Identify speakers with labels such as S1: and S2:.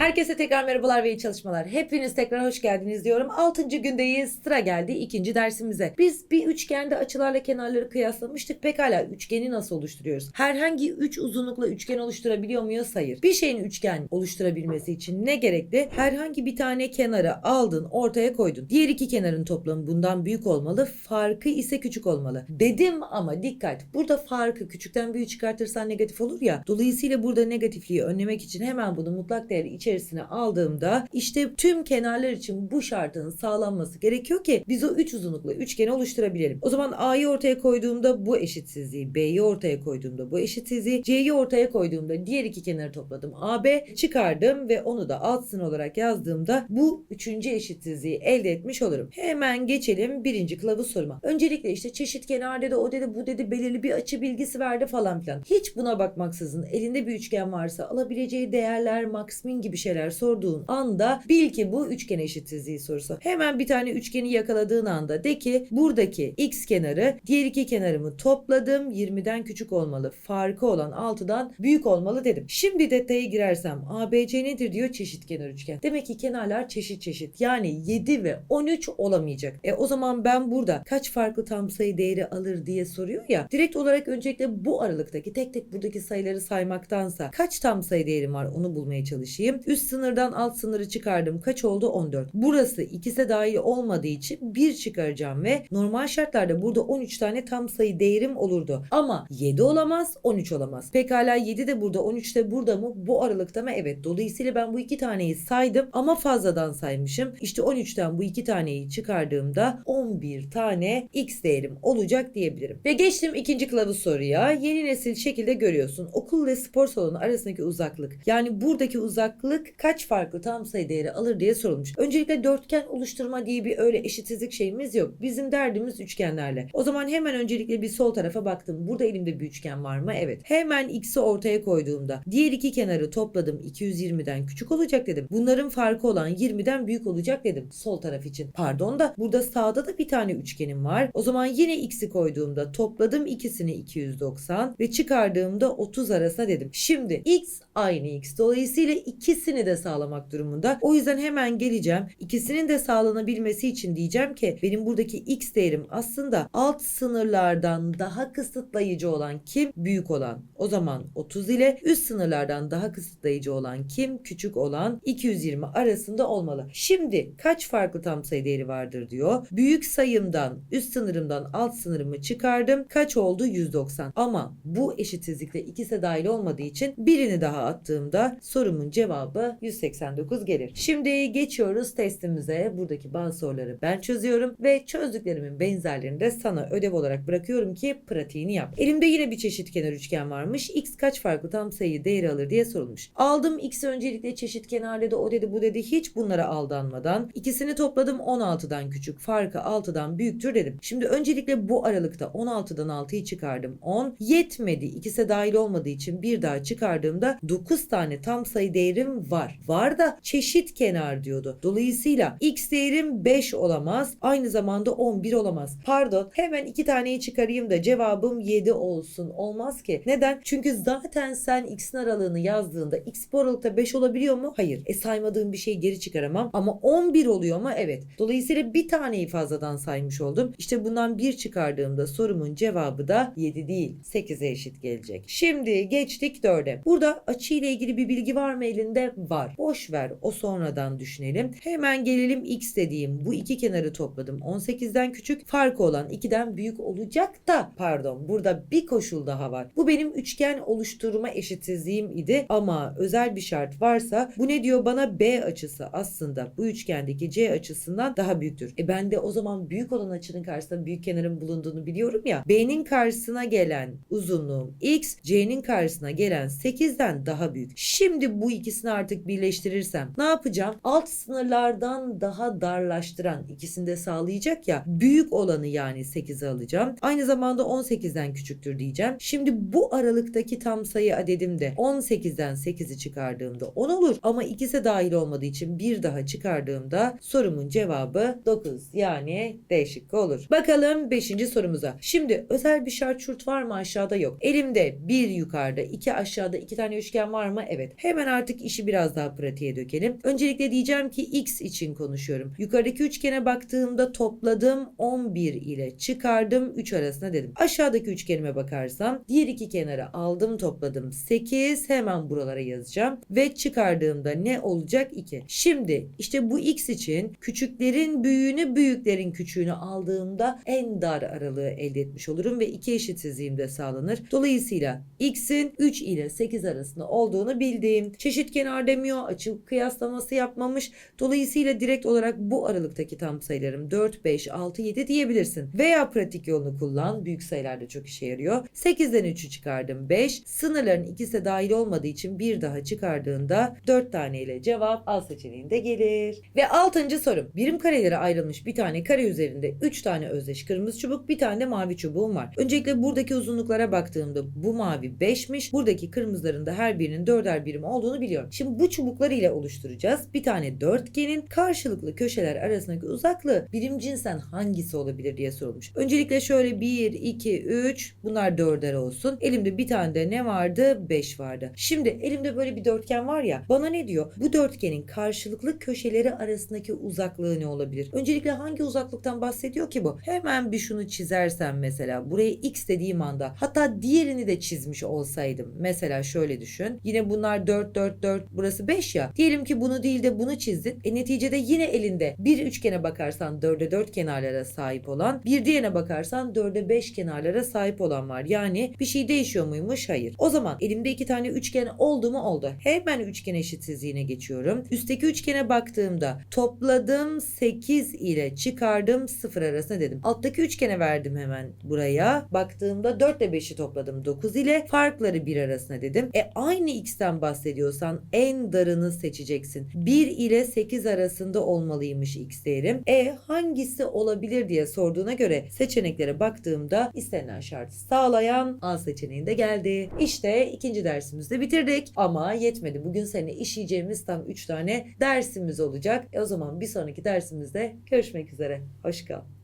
S1: Herkese tekrar merhabalar ve iyi çalışmalar. Hepiniz tekrar hoş geldiniz diyorum. 6. gündeyiz. Sıra geldi ikinci dersimize. Biz bir üçgende açılarla kenarları kıyaslamıştık. Pekala üçgeni nasıl oluşturuyoruz? Herhangi üç uzunlukla üçgen oluşturabiliyor muyuz? Hayır. Bir şeyin üçgen oluşturabilmesi için ne gerekli? Herhangi bir tane kenarı aldın, ortaya koydun. Diğer iki kenarın toplamı bundan büyük olmalı. Farkı ise küçük olmalı. Dedim ama dikkat. Burada farkı küçükten büyük çıkartırsan negatif olur ya. Dolayısıyla burada negatifliği önlemek için hemen bunu mutlak değeri içerisine aldığımda işte tüm kenarlar için bu şartın sağlanması gerekiyor ki biz o üç uzunlukla üçgeni oluşturabilelim. O zaman A'yı ortaya koyduğumda bu eşitsizliği, B'yi ortaya koyduğumda bu eşitsizliği, C'yi ortaya koyduğumda diğer iki kenarı topladım. AB çıkardım ve onu da alt sınır olarak yazdığımda bu üçüncü eşitsizliği elde etmiş olurum. Hemen geçelim birinci kılavuz soruma. Öncelikle işte çeşit kenar dedi, o dedi, bu dedi, belirli bir açı bilgisi verdi falan filan. Hiç buna bakmaksızın elinde bir üçgen varsa alabileceği değerler, maksimin gibi şeyler sorduğun anda bil ki bu üçgen eşitsizliği sorusu. Hemen bir tane üçgeni yakaladığın anda de ki buradaki x kenarı diğer iki kenarımı topladım 20'den küçük olmalı. Farkı olan 6'dan büyük olmalı dedim. Şimdi detaya girersem ABC nedir diyor çeşitkenar üçgen. Demek ki kenarlar çeşit çeşit. Yani 7 ve 13 olamayacak. E o zaman ben burada kaç farklı tam sayı değeri alır diye soruyor ya. Direkt olarak öncelikle bu aralıktaki tek tek buradaki sayıları saymaktansa kaç tam sayı değerim var onu bulmaya çalışayım. Üst sınırdan alt sınırı çıkardım. Kaç oldu? 14. Burası ikisi dahil olmadığı için 1 çıkaracağım ve normal şartlarda burada 13 tane tam sayı değerim olurdu. Ama 7 olamaz, 13 olamaz. Pekala 7 de burada, 13 de burada mı? Bu aralıkta mı? Evet. Dolayısıyla ben bu iki taneyi saydım ama fazladan saymışım. İşte 13'ten bu iki taneyi çıkardığımda 11 tane x değerim olacak diyebilirim. Ve geçtim ikinci kılavuz soruya. Yeni nesil şekilde görüyorsun. Okul ile spor salonu arasındaki uzaklık. Yani buradaki uzaklık kaç farklı tam sayı değeri alır diye sorulmuş. Öncelikle dörtgen oluşturma diye bir öyle eşitsizlik şeyimiz yok. Bizim derdimiz üçgenlerle. O zaman hemen öncelikle bir sol tarafa baktım. Burada elimde bir üçgen var mı? Evet. Hemen x'i ortaya koyduğumda diğer iki kenarı topladım. 220'den küçük olacak dedim. Bunların farkı olan 20'den büyük olacak dedim. Sol taraf için. Pardon da burada sağda da bir tane üçgenim var. O zaman yine x'i koyduğumda topladım ikisini 290 ve çıkardığımda 30 arasına dedim. Şimdi x aynı x. Dolayısıyla ikisini de sağlamak durumunda. O yüzden hemen geleceğim. İkisinin de sağlanabilmesi için diyeceğim ki benim buradaki x değerim aslında alt sınırlardan daha kısıtlayıcı olan kim? Büyük olan. O zaman 30 ile üst sınırlardan daha kısıtlayıcı olan kim? Küçük olan 220 arasında olmalı. Şimdi kaç farklı tam sayı değeri vardır diyor. Büyük sayımdan üst sınırımdan alt sınırımı çıkardım. Kaç oldu? 190. Ama bu eşitsizlikle ikisi dahil olmadığı için birini daha attığımda sorumun cevabı 189 gelir. Şimdi geçiyoruz testimize. Buradaki bazı soruları ben çözüyorum ve çözdüklerimin benzerlerini de sana ödev olarak bırakıyorum ki pratiğini yap. Elimde yine bir çeşit kenar üçgen varmış. X kaç farklı tam sayı değeri alır diye sorulmuş. Aldım X'i öncelikle çeşit kenar dedi, o dedi, bu dedi. Hiç bunlara aldanmadan ikisini topladım 16'dan küçük. Farkı 6'dan büyüktür dedim. Şimdi öncelikle bu aralıkta 16'dan 6'yı çıkardım. 10 yetmedi. İkisi dahil olmadığı için bir daha çıkardığımda 9 tane tam sayı değerim var. Var da çeşit kenar diyordu. Dolayısıyla x değerim 5 olamaz. Aynı zamanda 11 olamaz. Pardon hemen iki taneyi çıkarayım da cevabım 7 olsun. Olmaz ki. Neden? Çünkü zaten sen x'in aralığını yazdığında x bu aralıkta 5 olabiliyor mu? Hayır. E saymadığım bir şeyi geri çıkaramam. Ama 11 oluyor mu? Evet. Dolayısıyla bir taneyi fazladan saymış oldum. İşte bundan bir çıkardığımda sorumun cevabı da 7 değil 8'e eşit gelecek. Şimdi geçtik 4'e. Burada açı ile ilgili bir bilgi var mı elinde? Var. Boş ver. O sonradan düşünelim. Hemen gelelim x dediğim bu iki kenarı topladım. 18'den küçük farkı olan 2'den büyük olacak da pardon burada bir koşul daha var. Bu benim üçgen oluşturma eşitsizliğim idi ama özel bir şart varsa bu ne diyor bana B açısı aslında bu üçgendeki C açısından daha büyüktür. E ben de o zaman büyük olan açının karşısında büyük kenarın bulunduğunu biliyorum ya. B'nin karşısına gelen uzunluğum x, C'nin karşısına gelen 8'den daha büyük. Şimdi bu ikisini artık birleştirirsem ne yapacağım? Alt sınırlardan daha darlaştıran ikisini de sağlayacak ya. Büyük olanı yani 8'i alacağım. Aynı zamanda 18'den küçüktür diyeceğim. Şimdi bu aralıktaki tam sayı adedim de 18'den 8'i çıkardığımda 10 olur. Ama ikisi dahil olmadığı için bir daha çıkardığımda sorumun cevabı 9. Yani D şıkkı olur. Bakalım 5. sorumuza. Şimdi özel bir şart şurt var mı aşağıda yok. Elimde bir yukarıda iki aşağıda iki tane üçgen var mı? Evet. Hemen artık işi biraz daha pratiğe dökelim. Öncelikle diyeceğim ki x için konuşuyorum. Yukarıdaki üçgene baktığımda topladım 11 ile çıkardım 3 arasında dedim. Aşağıdaki üçgenime bakarsam diğer iki kenara aldım topladım 8 hemen buralara yazacağım ve çıkardığımda ne olacak 2. Şimdi işte bu x için küçüklerin büyüğünü büyüklerin küçüğünü aldığımda en dar aralığı elde etmiş olurum ve iki eşitsizliğim de sağlanır. Dolayısıyla x'in 3 ile 8 arasında olduğunu bildim. Çeşit kenar demiyor, açı kıyaslaması yapmamış. Dolayısıyla direkt olarak bu aralıktaki tam sayılarım 4, 5, 6, 7 diyebilirsin. Veya pratik yolunu kullan. Büyük sayılarda çok işe yarıyor. 8'den 3'ü çıkardım 5. Sınırların ikisi de dahil olmadığı için bir daha çıkardığında 4 tane ile cevap A seçeneğinde gelir. Ve 6. sorum. Birim karelere ayrılmış bir tane kare üzerinde 3 tane özdeş kırmızı çubuk bir tane mavi çubuğum var. Öncelikle buradaki uzunluklara baktığımda bu mavi 5'miş. Buradaki kırmızıların da her birinin 4'er birim olduğunu biliyorum. Şimdi bu çubuklar ile oluşturacağız. Bir tane dörtgenin karşılıklı köşeler arasındaki uzaklığı birim cinsen hangisi olabilir diye sorulmuş. Öncelikle şöyle 1, 2, 3 bunlar dörder olsun. Elimde bir tane de ne vardı? 5 vardı. Şimdi elimde böyle bir dörtgen var ya bana ne diyor? Bu dörtgenin karşılıklı köşeleri arasındaki uzaklığı ne olabilir? Öncelikle hangi uzaklıktan bahsediyor ki bu? Hemen bir şunu çizersem mesela buraya x dediğim anda hatta diğerini de çizmiş olsaydım. Mesela şöyle düşün. Yine bunlar 4 4 4 burası 5 ya. Diyelim ki bunu değil de bunu çizdin. E neticede yine elinde bir üçgene bakarsan 4'e 4 kenarlara sahip olan bir diğerine bakarsan 4'e 5 kenarlara sahip olan var. Yani bir şey değişiyor muymuş? Hayır. O zaman elimde iki tane üçgen oldu mu? Oldu. Hemen üçgen eşitsizliğine geçiyorum. Üstteki üçgene baktığımda topladım 8 ile çıkardım 0 arasında dedim. Alttaki üçgene verdim hemen buraya. Baktığımda 4 ile 5'i topladım 9 ile farkları 1 arasına dedim. E aynı x'ten bahsediyorsan en darını seçeceksin. 1 ile 8 arasında olmalıymış x değerim. E hangisi olabilir diye sorduğuna göre seçeneklere baktığımda istenilen şartı sağlayan A seçeneğinde geldi. İşte ikinci dersimizde bitirdik ama yetmedi. Bugün seninle işleyeceğimiz tam 3 tane dersimiz olacak. E o zaman bir sonraki dersimizde görüşmek üzere. Hoş kal.